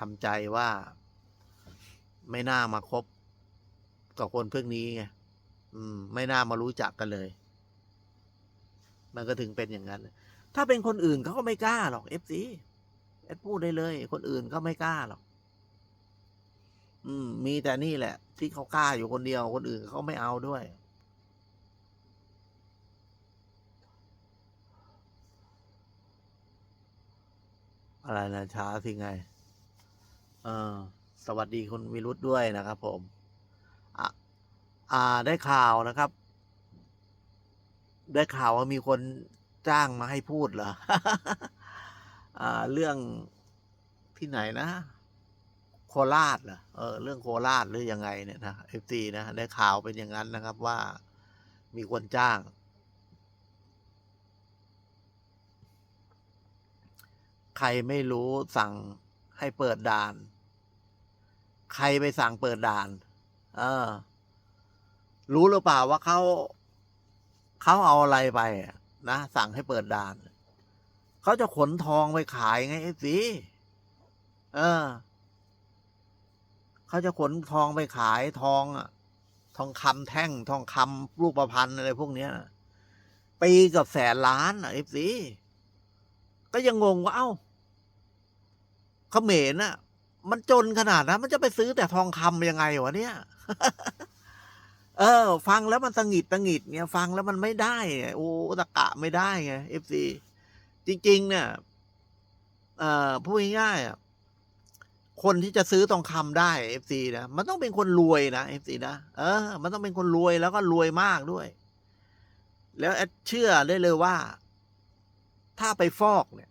ทำใจว่า ไม่น่ามาคบกับคนพวกนี้ไงอืม ไม่น่ามารู้จักกันเลย มันก็ถึงเป็นอย่างนั้น ถ้าเป็นคนอื่นเขาก็ไม่กล้าหรอกเอฟซีเอดพูดได้เลย คนอื่นก็ไม่กล้าหรอก อืม มีแต่นี่แหละ ที่เขากล้าอยู่คนเดียว คนอื่นเขาไม่เอาด้วย อะไรนะช้าสิไง เออสวัสดีคุณวิรุธด้วยนะครับ ผมอะอ่าได้ข่าวนะครับ ได้ข่าวว่ามีคนจ้างมาให้พูดเหรอ อ่า เรื่องที่ไหนนะ โคราชเหรอเออ เรื่องโคราชหรือยังไงเนี่ยนะเอฟซีนะ ได้ข่าวเป็นอย่างนั้นนะครับว่ามีคนจ้าง ใครไม่รู้สั่ง ให้เปิดด่าน ใครไปสั่งเปิดด่าน เออ รู้หรือเปล่าว่าเขาเขาเอาอะไรไปนะสั่งให้เปิดด่าน เขาจะขนทองไปขายไงไอ้สิเออ เขาจะขนทองไปขายทองอะทองคำแท่งทองคำรูประพรรณอะไรพวกเนี้ยปีกับแสนล้านอะไอ้สิก็ยังงงว่าเอ้า เขมรน่ะ มันจนขนาดนั้นมันจะไปซื้อแต่ทองคำยังไงวะเนี่ย เออ ฟังแล้วมันตังหิดตังหิดเนี่ยฟังแล้วมันไม่ได้โอ้ตะกะไม่ได้ไงเอฟซีจริง ๆ เนี่ยเอ่อพูดง่ายๆคนที่จะซื้อทองคำได้เอฟซีนะมันต้องเป็นคนรวยนะเอฟซีนะเออ มันต้องเป็นคนรวยแล้วก็รวยมากด้วย แล้วเชื่อได้เลยว่า ถ้าไปฟอกเนี่ย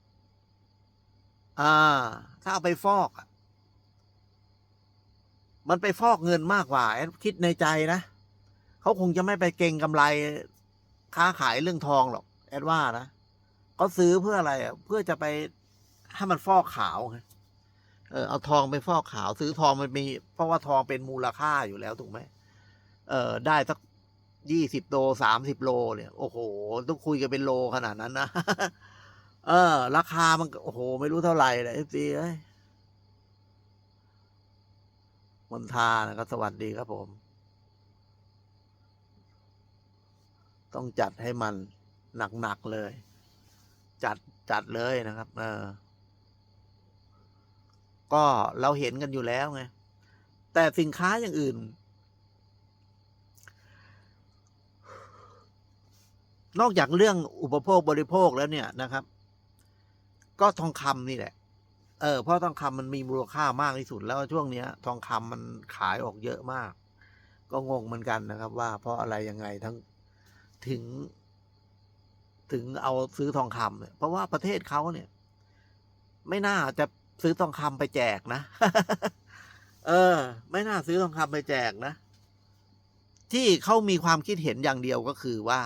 อ่า ถ้าเอาไปฟอกมันไปฟอกเงินมากกว่าแอดคิดในใจนะเขาคงจะไม่ไปเก่งกำไร ค้าขายเรื่องทองหรอก แอดว่านะเขาซื้อเพื่ออะไรอะเพื่อจะไปให้มันฟอกขาวเออเอาทองไปฟอกขาว ซื้อทองมันมี เพราะว่าทองเป็นมูลค่าอยู่แล้วถูกไหมเออได้สักยี่สิบโลสามสิบโลเนี่ย โอ้โห ต้องคุยกันเป็นโลขนาดนั้นนะ เออ ราคามันโอ้โห ไม่รู้เท่าไหร่เลยเอฟซีเอ้ยมนทานะครับ สวัสดีครับผม ต้องจัดให้มันหนักๆเลย จัดจัดเลยนะครับ เออ ก็เราเห็นกันอยู่แล้วไง แต่สินค้าอย่างอื่น นอกจากเรื่องอุปโภคบริโภคแล้วเนี่ยนะครับ ก็ทองคำนี่แหละ เออเพราะทองคำมันมีมูลค่ามากที่สุดแล้วช่วงเนี้ย ทองคำมันขายออกเยอะมาก ก็งงเหมือนกันนะครับ ว่าเพราะอะไรยังไงทั้งถึง ถึงเอาซื้อทองคำเนี่ยเพราะว่าประเทศเขาเนี่ย ไม่น่าจะซื้อทองคำไปแจกนะ เออ ไม่น่าซื้อทองคำไปแจกนะ ที่เขามีความคิดเห็นอย่างเดียวก็คือว่า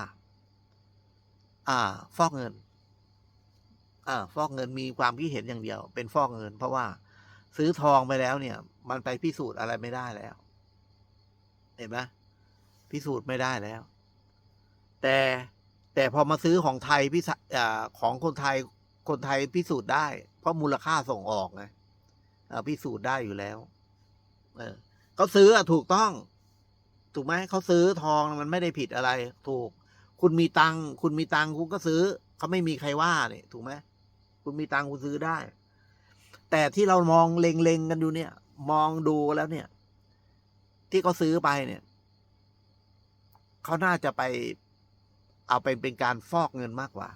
อ่า ฟอกเงิน ฟอกเงินมีความคิดเห็นอย่างเดียว เป็นฟอกเงิน เพราะว่าซื้อทองไปแล้วเนี่ย มันไปพิสูจน์อะไรไม่ได้แล้ว เห็นไหมพิสูจน์ไม่ได้แล้ว แต่แต่พอมาซื้อของไทยพิสอของคนไทยคนไทยพิสูจน์ได้ เพราะมูลค่าส่งออกไงพิสูจน์ได้อยู่แล้ว เออเขาซื้อถูกต้อง ถูกไหมเขาซื้อทองมันไม่ได้ผิดอะไร ถูก คุณมีตังคุณมีตังคุณก็ซื้อเขาไม่มีใครว่าเนี่ยถูกไหม คุณมีตังคุณซื้อได้ แต่ที่เรามองเล็งๆกันอยู่เนี่ย มองดูแล้วเนี่ย ที่เขาซื้อไปเนี่ยเขาน่าจะไป เอาไปเป็นการฟอกเงินมากกว่า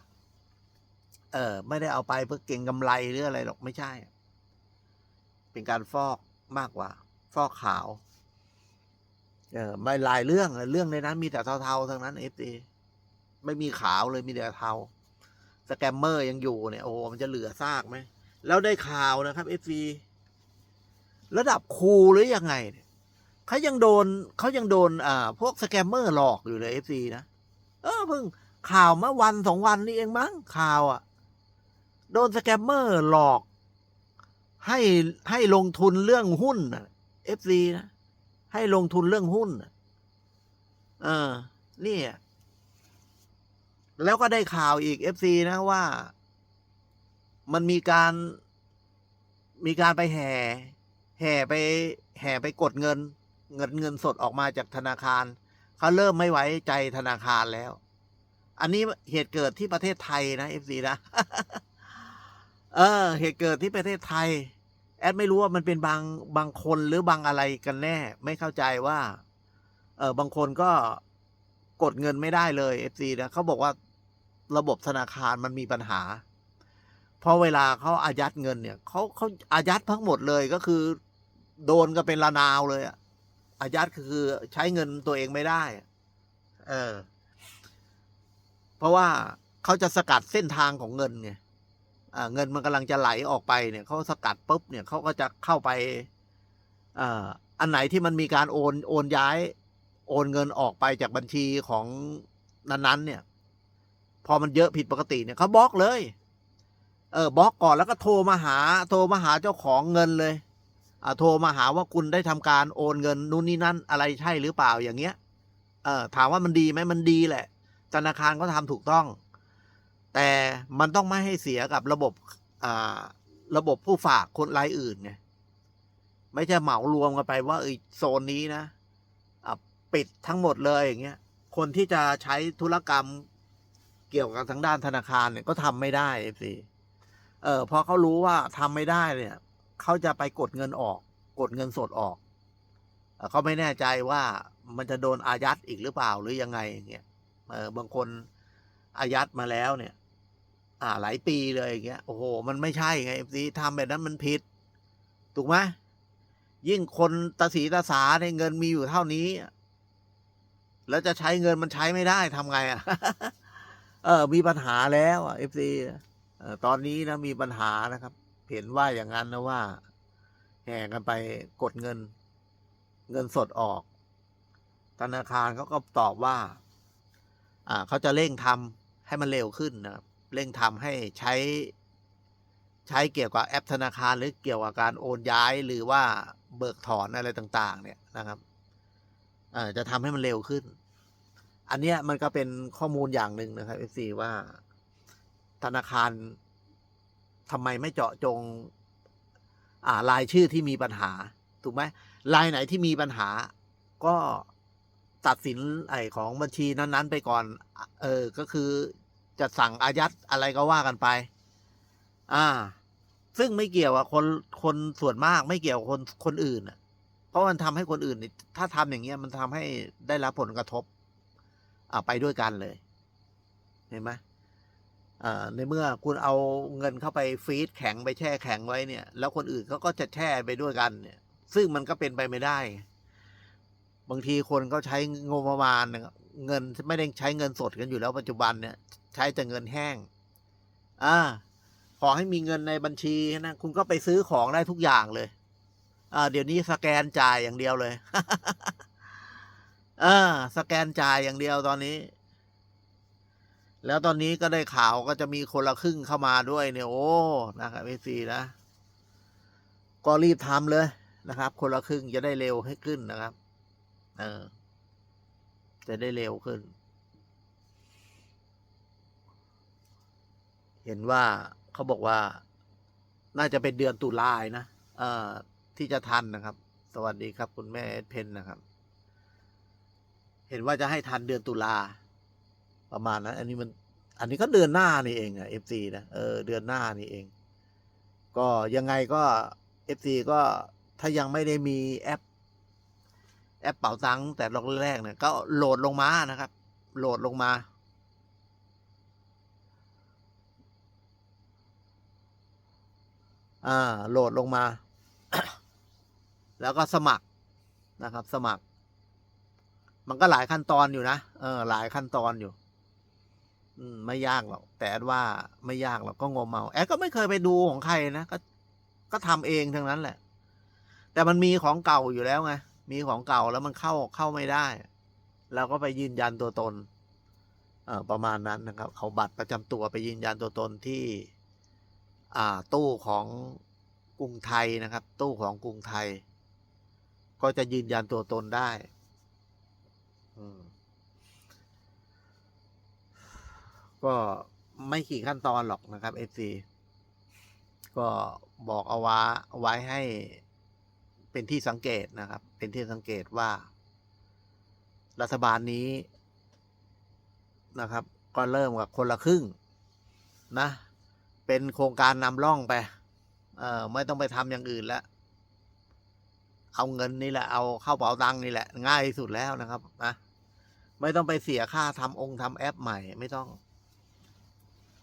เออ ไม่ได้เอาไปเพื่อเก็งกำไรหรืออะไรหรอกไม่ใช่ เป็นการฟอกมากกว่า ฟอกขาว เออไม่หลายเรื่องเรื่องในนั้นมีแต่เทาๆทั้งนั้นเอฟซีไม่มีขาวเลยมีแต่เทา สแกมเมอร์ยังอยู่เนี่ยโอ้โหมันจะเหลือซากไหม แล้วได้ข่าวนะครับเอฟซีระดับครูหรือยังไงเนี่ยเขายังโดนเขายังโดนอ่าพวกสแกมเมอร์หลอกอยู่เลยเอฟซีนะ เออเพิ่งข่าวเมื่อวันสองวันนี้เองมั้งข่าวอะ โดนสแกมเมอร์หลอก ให้ให้ลงทุนเรื่องหุ้นเอฟซีนะ ให้ลงทุนเรื่องหุ้นน่ะเออนี่อะ แล้วก็ได้ข่าวอีกเอฟซีนะว่า มันมีการมีการไปแห่ แห่ไปแห่ไปกดเงิน เงินเงินสดออกมาจากธนาคาร เขาเริ่มไม่ไว้ใจธนาคารแล้ว อันนี้เหตุเกิดที่ประเทศไทยนะเอฟซีนะเออ เหตุเกิดที่ประเทศไทย แอดไม่รู้ว่ามันเป็นบางบางคนหรือบางอะไรกันแน่ ไม่เข้าใจว่า เออบางคนก็กดเงินไม่ได้เลยเอฟซีนะเขาบอกว่า ระบบธนาคารมันมีปัญหา เพราะเวลาเขาอายัดเงินเนี่ยเขาเขาอายัดทั้งหมดเลยก็คือ โดนก็เป็นระนาวเลยอะอายัดคือใช้เงินตัวเองไม่ได้ เออ เพราะว่าเขาจะสกัดเส้นทางของเงินไงอ่าเงินมันกำลังจะไหลออกไปเนี่ยเขาสกัดปุ๊บเนี่ยเขาก็จะเข้าไปอ่าอันไหนที่มันมีการโอนโอนย้าย โอนเงินออกไปจากบัญชีของนั้นๆเนี่ย พอมันเยอะผิดปกติเนี่ยเขาบล็อกเลย เออบล็อกก่อนแล้วก็โทรมาหา โทรมาหาเจ้าของเงินเลยอ่าโทรมาหาว่าคุณได้ทำการโอนเงินนู่นนี่นั่นอะไรใช่หรือเปล่าอย่างเงี้ย เออถามว่ามันดีไหมมันดีแหละ ธนาคารก็ทำถูกต้อง แต่มันต้องไม่ให้เสียกับระบบอ่าระบบผู้ฝากคนรายอื่นไงไม่ใช่เหมารวมกันไปว่าเอยโซนนี้นะอะปิดทั้งหมดเลยอย่างเงี้ยคนที่จะใช้ธุรกรรม เกี่ยวกับทางด้านธนาคารเนี่ยก็ทำไม่ได้สิเออพอเขารู้ว่าทำไม่ได้เนี่ยเขาจะไปกดเงินออก กดเงินสดออกเออเขาไม่แน่ใจว่ามันจะโดนอายัดอีกหรือเปล่าหรือยังไงอย่างเงี้ยเออบางคนอายัดมาแล้วเนี่ย อ่าหลายปีเลยอย่างเงี้ยโอ้โห มันไม่ใช่ไงสิทำแบบนั้นมันผิด ถูกไหมยิ่งคนตาสีตาสาในเงินมีอยู่เท่านี้ แล้วจะใช้เงินมันใช้ไม่ได้ทำไงอะ เออ มีปัญหาแล้วเอฟซีตอนนี้นะมีปัญหานะครับ เห็นว่าอย่างนั้นนะว่า แห่กันไปกดเงิน เงินสดออก ธนาคารเขาก็ตอบว่า อ่าเขาจะเร่งทำให้มันเร็วขึ้นนะครับเร่งทำให้ใช้ใช้เกี่ยวกับแอปธนาคารหรือเกี่ยวกับการโอนย้ายหรือว่าเบิกถอนอะไรต่าง ๆ เนี่ยนะครับอ่อจะทำให้มันเร็วขึ้น อันเนี้ยมันก็เป็นข้อมูลอย่างหนึ่งนะครับ FC ว่าธนาคารทำไมไม่เจาะจง อ่ารายชื่อที่มีปัญหา ถูกไหมรายไหนที่มีปัญหา ก็ตัดสินไอของบัญชีนั้น ๆ ไปก่อน เออ ก็คือจะสั่งอายัดอะไรก็ว่ากันไป อ่า ซึ่งไม่เกี่ยวกับคนคนส่วนมากไม่เกี่ยวกับคนคนอื่นอะเพราะมันทำให้คนอื่น ถ้าทำอย่างเงี้ยมันทำให้ได้รับผลกระทบ อ่าไปด้วยกันเลย เห็นไหมอ่าในเมื่อคุณเอาเงินเข้าไปฟีดแข็งไปแช่แข็งไว้เนี่ย แล้วคนอื่นเขาก็จะแช่ไปด้วยกันเนี่ย ซึ่งมันก็เป็นไปไม่ได้ บางทีคนก็ใช้งบประมาณเงินไม่ได้ใช้เงินสดกันอยู่แล้วปัจจุบันเนี่ย ใช้แต่เงินแห้ง อ่า ขอให้มีเงินในบัญชีนะคุณก็ไปซื้อของได้ทุกอย่างเลย อ่า เดี๋ยวนี้สแกนจ่ายอย่างเดียวเลย เออสแกนจ่ายอย่างเดียวตอนนี้ แล้วตอนนี้ก็ได้ข่าวก็จะมีคนละครึ่งเข้ามาด้วยเนี่ยโอ้นะครับเอซีนะ ก็รีบทำเลยนะครับ คนละครึ่งจะได้เร็วให้ขึ้นนะครับ เออ จะได้เร็วขึ้น เห็นว่าเขาบอกว่า น่าจะเป็นเดือนตุลานะเอ่อที่จะทันนะครับ สวัสดีครับ คุณแม่เพนนะครับ เห็นว่าจะให้ทันเดือนตุลาประมาณนั้น อันนี้มัน อันนี้ก็เดือนหน้านี่เองอะเอฟซีนะเออเดือนหน้านี่เอง ก็ยังไงก็เอฟซีก็ถ้ายังไม่ได้มีแอป แอปเป๋าตังค์แต่ลอกแรกเนี่ยก็โหลดลงมานะครับ โหลดลงมาอ่าโหลดลงมา แล้วก็สมัครนะครับ สมัคร มันก็หลายขั้นตอนอยู่นะเออ หลายขั้นตอนอยู่ อืม ไม่ยากหรอก แต่ว่าไม่ยากหรอกก็งมเอาแอดก็ไม่เคยไปดูของใครนะก็ ก็ทำเองทั้งนั้นแหละ แต่มันมีของเก่าอยู่แล้วไงมีของเก่าแล้วมันเข้าเข้าไม่ได้เราก็ไปยืนยันตัวตน เออประมาณนั้นนะครับ เอาบัตรประจำตัวไปยืนยันตัวตนที่ อ่า ตู้ของกรุงไทยนะครับ ตู้ของกรุงไทย ก็จะยืนยันตัวตนได้ ก็ไม่ขี่ขั้นตอนหรอกนะครับเอซีก็บอกเอาไว้ไว้ให้เป็นที่สังเกตนะครับ เป็นที่สังเกตว่า รัฐบาลนี้นะครับ ก็เริ่มกับคนละครึ่งนะ เป็นโครงการนำร่องไป เออไม่ต้องไปทำอย่างอื่นแล้ว เอาเงินนี่แหละ เอาเข้าเป๋าตังค์นี่แหละ ง่ายที่สุดแล้วนะครับนะ ไม่ต้องไปเสียค่าทำองค์ทำแอปใหม่ ไม่ต้อง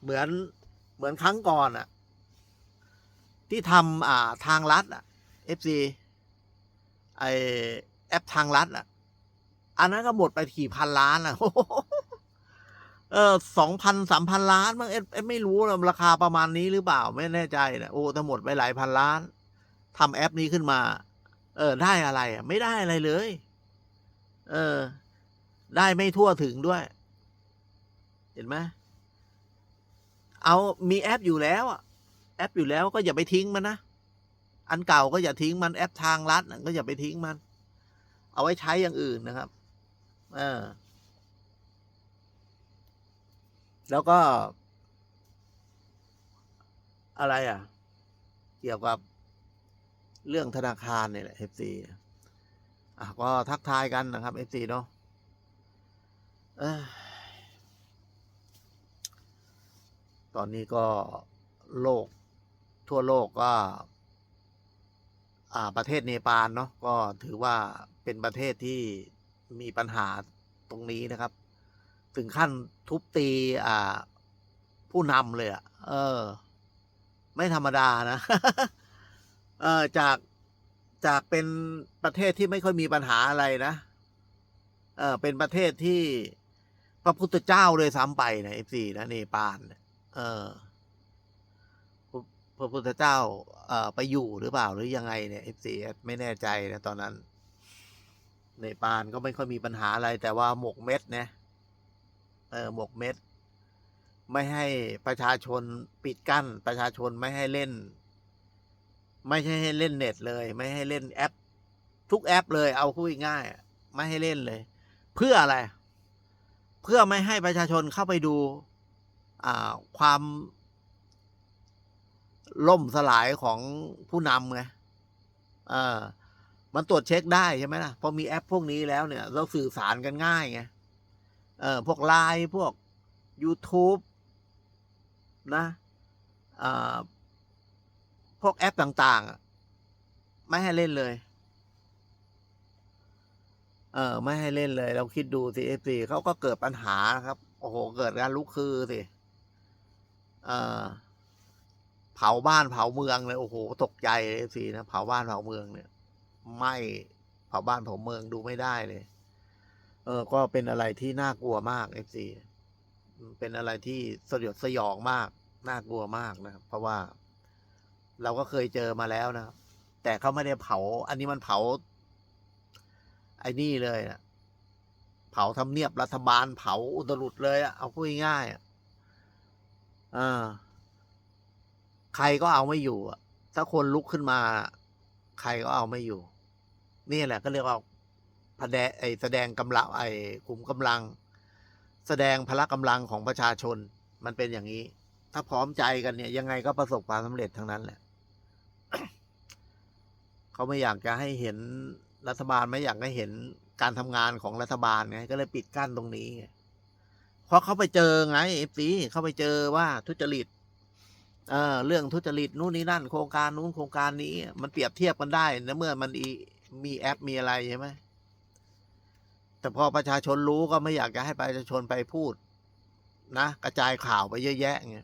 เหมือนเหมือนครั้งก่อนอะที่ทำอ่าทางรัฐอะ FC ไอแอปทางรัฐอะอันนั้นก็หมดไปกี่พันล้านอะเออสองพันสามพันล้านมั้งเอฟเอไม่รู้ราคาประมาณนี้หรือเปล่า ไม่แน่ใจนะโอ้แต่หมดไปหลายพันล้านทำแอปนี้ขึ้นมา เออ ได้อะไรอะ ไม่ได้อะไรเลย เออ ได้ไม่ทั่วถึงด้วย เห็นไหมเอามีแอปอยู่แล้วแอปอยู่แล้วก็อย่าไปทิ้งมันนะ อันเก่าก็อย่าทิ้งมันแอปทางรัฐก็อย่าไปทิ้งมัน เอาไว้ใช้อย่างอื่นนะครับ เออ แล้วก็ อะไรอะ เกี่ยวกับเรื่องธนาคารเนี่ยแหละ FC อะก็ทักทายกันนะครับ FC เนาะ ตอนนี้ก็โลกทั่วโลกก็อ่าประเทศเนปาลเนาะก็ถือว่าเป็นประเทศที่มีปัญหาตรงนี้นะครับ ถึงขั้นทุบตีอ่าผู้นำเลยอะ่ะ เออ ไม่ธรรมดานะเออจากจากเป็นประเทศที่ไม่ค่อยมีปัญหาอะไรนะ เออเป็นประเทศที่ พระพุทธเจ้าเลยซ้ำไปนะเอฟซีนะเนปาลเนี่ยเออพระพุทธเจ้าเอ่อไปอยู่หรือเปล่าหรือยังไงเนี่ยเอฟซีไม่แน่ใจนะตอนนั้น ในปานก็ไม่ค่อยมีปัญหาอะไร แต่ว่าหมกเม็ดนะเออหมกเม็ด ไม่ให้ประชาชนปิดกั้น ประชาชนไม่ให้เล่น ไม่ใช่ให้เล่นเน็ตเลย ไม่ให้เล่นแอป ทุกแอปเลยเอาพูดง่าย ไม่ให้เล่นเลย เพื่ออะไร เพื่อไม่ให้ประชาชนเข้าไปดูความล่มสลายของผู้นำไงมันตรวจเช็คได้ใช่ไหมล่ะ พอมีแอปพวกนี้แล้วเนี่ย เราสื่อสารกันง่ายไงเออพวกไลน์พวก YouTube นะพวกแอปต่าง ๆ ไม่ให้เล่นเลย เออไม่ให้เล่นเลย เราคิดดูสิเอฟซีเขาก็เกิดปัญหาครับ โอ้โห เกิดการลุกคือสิเออเผาบ้านเผาเมืองเลยโอ้โหตกใจเลยสินะเผาบ้านเผาเมืองเนี่ยไหม่เผาบ้านเผาเมืองดูไม่ได้เลย เออ ก็เป็นอะไรที่น่ากลัวมากเอฟซีเป็นอะไรที่สยดสยองมากน่ากลัวมากนะครับเพราะว่า เราก็เคยเจอมาแล้วนะแต่เขาไม่ได้เผา อันนี้มันเผา ไอ้นี่เลยนะเผาทำเนียบรัฐบาลเผาอุตรุดเลยอะเอาพูดง่ายอะอ่าใครก็เอาไม่อยู่อะถ้าคนลุกขึ้นมา ใครก็เอาไม่อยู่ นี่แหละก็เรียกว่าแสดงไอแสดงกำลังไอกลุ่มกำลัง แสดงพละกำลังของประชาชนมันเป็นอย่างนี้ ถ้าพร้อมใจกันเนี่ย ยังไงก็ประสบความสำเร็จทั้งนั้นแหละ เขาไม่อยากจะให้เห็น รัฐบาลไม่อยากให้เห็นการทำงานของรัฐบาลไงก็เลยปิดกั้นตรงนี้เพราะเขาไปเจอไงเอฟซีเขาไปเจอว่าทุจริตเออเรื่องทุจริตนู่นนี่นั่น โครงการนู้นโครงการนี้ มันเปรียบเทียบกันได้นะเมื่อมันมีแอปมีอะไรใช่ไหมแต่พอประชาชนรู้ก็ไม่อยากจะให้ประชาชนไปพูด นะกระจายข่าวไปเยอะแยะไง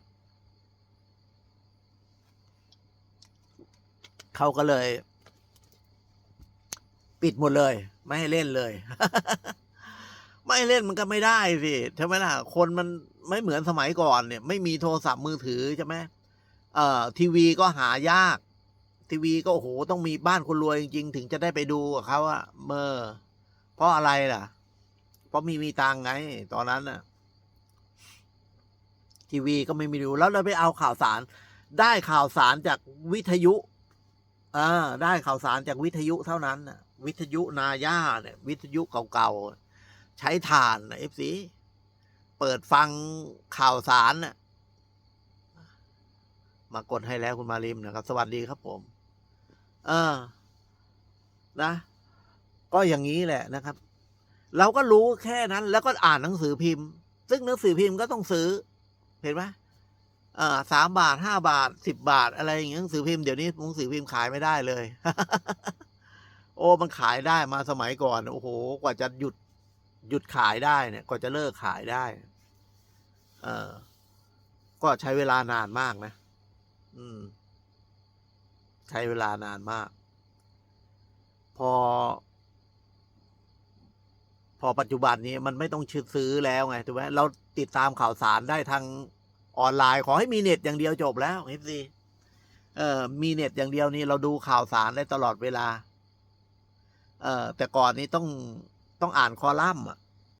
เขาก็เลย ปิดหมดเลย ไม่ให้เล่นเลย ไม่เล่นมันก็ไม่ได้สิใช่ไหมล่ะ คนมันไม่เหมือนสมัยก่อนเนี่ย ไม่มีโทรศัพท์มือถือใช่ไหมเอ่อ ทีวีก็หายาก ทีวีก็โอ้โหต้องมีบ้านคนรวยจริงๆ ถึงจะได้ไปดูกับเขาอะเมื่อเพราะอะไรล่ะ เพราะมีมีตังไง ตอนนั้นน่ะทีวีก็ไม่มีดูแล้วเราไปเอาข่าวสาร ได้ข่าวสารจากวิทยุอ่าได้ข่าวสารจากวิทยุเท่านั้นนะ วิทยุนาย่าเนี่ย วิทยุเก่าๆ ใช้ถ่านเอฟซีเปิดฟังข่าวสารน่ะมากดให้แล้วคุณมาริมนะครับ สวัสดีครับผม เออ นะ ก็อย่างนี้แหละนะครับ เราก็รู้แค่นั้น แล้วก็อ่านหนังสือพิมพ์ ซึ่งหนังสือพิมพ์ก็ต้องซื้อ เห็นไหมอ่าสามบาทห้าบาทสิบบาท อะไรอย่างเงี้ยหนังสือพิมพ์เดี๋ยวนี้หนังสือพิมพ์ขายไม่ได้เลย อ้มันขายได้มาสมัยก่อน โอ้โห กว่าจะหยุดหยุดขายได้เนี่ย กว่าจะเลิกขายได้ เออก็ใช้เวลานานมากนะ อืม ใช้เวลานานมาก พอ พอปัจจุบันนี้มันไม่ต้องชื่อซื้อแล้วไงถูกไหมเราติดตามข่าวสารได้ทางออนไลน์ ขอให้มีเน็ตอย่างเดียวจบแล้วเอฟซีเออมีเน็ตอย่างเดียวนี่เราดูข่าวสารได้ตลอดเวลา เออแต่ก่อนนี้ต้องต้องอ่านคอลัมน์อะ